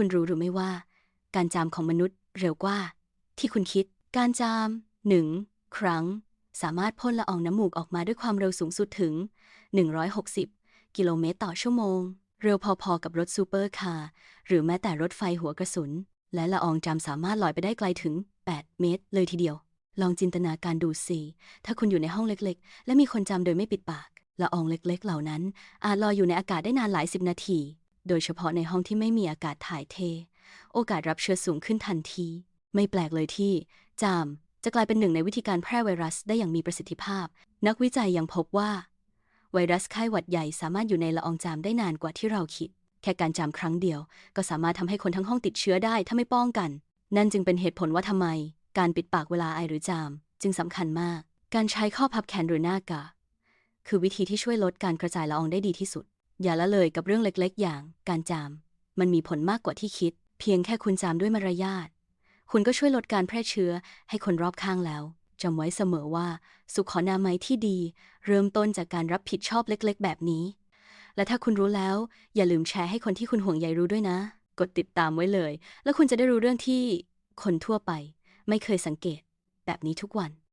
คุณรู้หรือไม่ว่า การจามของมนุษย์เร็วกว่า ที่คุณคิด การจามหนึ่งครั้ง สามารถพ่นละอองน้ำมูกออกมาด้วยความเร็วสูงสุดถึง 160 กิโลเมตรต่อชั่วโมง เร็วพอๆกับรถซูเปอร์คาร์หรือแม้แต่รถไฟหัวกระสุน และละอองจามสามารถลอยไปได้ไกลถึง 8 เมตร เลยทีเดียว ลองจินตนาการดูสิถ้าคุณอยู่ในห้องเล็กๆ และมีคนจามโดยไม่ปิดปากละอองเล็กๆ เหล่านั้น อาจลอยอยู่ในอากาศได้นานหลายสิบนาที โดยเฉพาะในห้องที่ไม่มีอากาศถ่ายเท โอกาสรับเชื้อสูงขึ้นทันที ไม่แปลกเลยที่ จามจะกลายเป็นหนึ่งในวิธีการแพร่ไวรัสได้อย่างมีประสิทธิภาพ นักวิจัยยังพบว่า ไวรัสไข้หวัดใหญ่สามารถอยู่ในละอองจามได้นานกว่าที่เราคิด แค่การจามครั้งเดียว ก็สามารถทำให้คนทั้งห้องติดเชื้อได้ถ้าไม่ป้องกัน นั่นจึงเป็นเหตุผลว่าทำไม การปิดปากเวลาไอหรือจาม จึงสำคัญมาก การใช้ข้อพับแขนหรือหน้ากากคือวิธีที่ช่วยลดการกระจายละอองได้ดีที่สุด อย่าละเลยกับเรื่องเล็กๆ อย่างการจาม มันมีผลมากกว่าที่คิด เพียงแค่คุณจามด้วยมารยาท คุณก็ช่วยลดการแพร่เชื้อให้คนรอบข้างแล้วจำไว้เสมอว่า สุขอนามัยที่ดี เริ่มต้นจากการรับผิดชอบเล็กๆ แบบนี้ และถ้าคุณรู้แล้ว อย่าลืมแชร์ให้คนที่คุณห่วงใยรู้ด้วยนะ กดติดตามไว้เลย แล้วคุณจะได้รู้เรื่องที่คนทั่วไป ไม่เคยสังเกต แบบนี้ทุกวัน